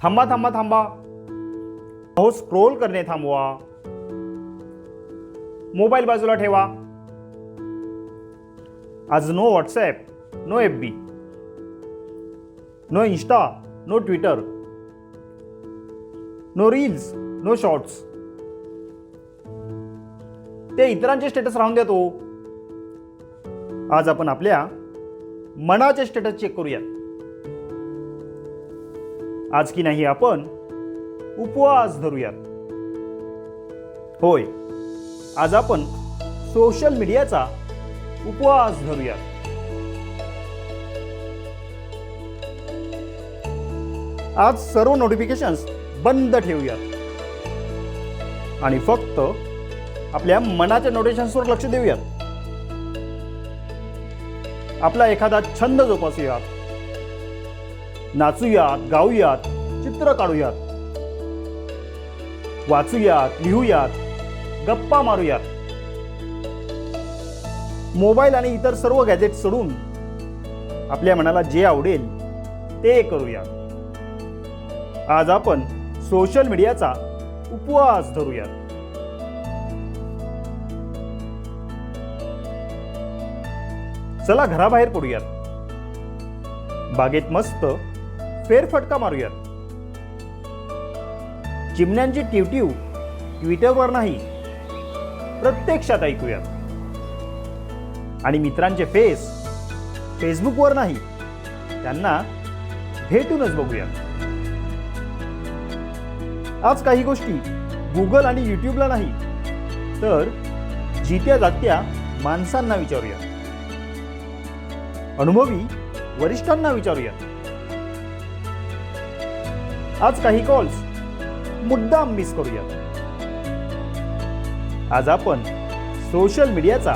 थांबा थांबा थांबा. अहो स्क्रोल करणे थांबवा. मोबाईल बाजूला ठेवा. आज no WhatsApp no F B no Insta no Twitter no reels no shorts ते इतरांचे स्टेटस राहून देतो आज आपण आपल्या मनाचे स्टेटस चेक करूयात. आज की नाही आपण उपवास धरूयात. होय आज आपण सोशल मीडियाचा उपवास धरूयात. आज सर्व नोटिफिकेशन्स बंद ठेवूयात. आणि फक्त आपल्या मनाच्या नोटिफिकेशन्सवर लक्ष देऊयात. आपला एखादा छंद जोपासूयात. नाचूयात गाऊयात चित्र काढूयात. वाचूयात लिहूयात गप्पा मारूयात. मोबाईल आणि इतर सर्व गॅजेट सोडून आपल्या मनाला जे आवडेल ते करूयात. आज आपण सोशल मीडियाचा उपवास धरूयात. चला घराबाहेर पडूयात. बागेत मस्त फेरफटका मारूयात. चिमण्यांची टिवटिव ट्विटरवर नाही प्रत्यक्षात ऐकूयात. आणि मित्रांचे फेस फेसबुकवर नाही त्यांना भेटूनच बघूयात. आज काही गोष्टी गुगल आणि यूट्यूबला नाही तर जित्या जात्या माणसांना विचारूया अनुभवी वरिष्ठांना विचारूया आज काही कॉल्स मुद्दाम मिस करूयात. आज आपण सोशल मीडियाचा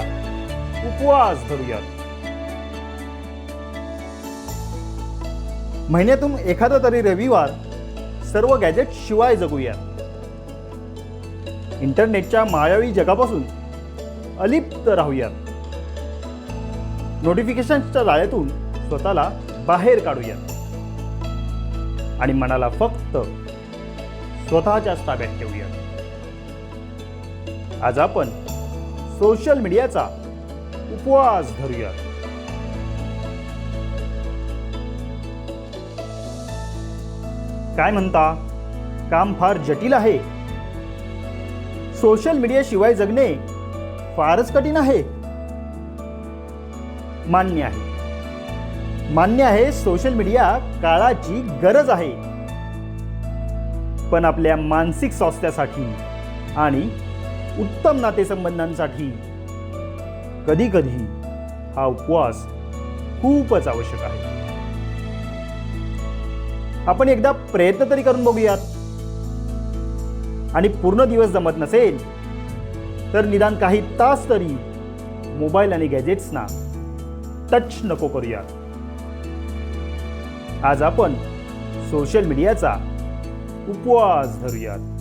उपवास धरूयात. महिन्यातून एखादा तरी रविवार सर्व गॅजेट शिवाय जगूयात. इंटरनेटच्या मायावी जगापासून अलिप्त राहूयात. नोटिफिकेशनच्या जाळ्यातून स्वतःला बाहेर काढूयात. आणि मनाला फक्त स्वतःच्याच ताब्यात ठेवूया. आज आपण सोशल मीडियाचा उपवास धरूया. काय म्हणता? काम फार जटिल आहे. सोशल मीडिया शिवाय जगणे फारच कठीण आहे. मान्य आहे. मान्य आहे सोशल मीडिया काळाची गरज आहे. पण आपल्या मानसिक स्वास्थ्यासाठी आणि उत्तम नातेसंबंधांसाठी कधी कधी हा उपवास खूपच आवश्यक आहे. आपण एकदा प्रयत्न तरी करून बघूयात. आणि पूर्ण दिवस जमत नसेल तर निदान काही तास तरी मोबाईल आणि गॅजेट्सना टच नको करूयात. आज आपण सोशल मीडियाचा उपवास धरूयात.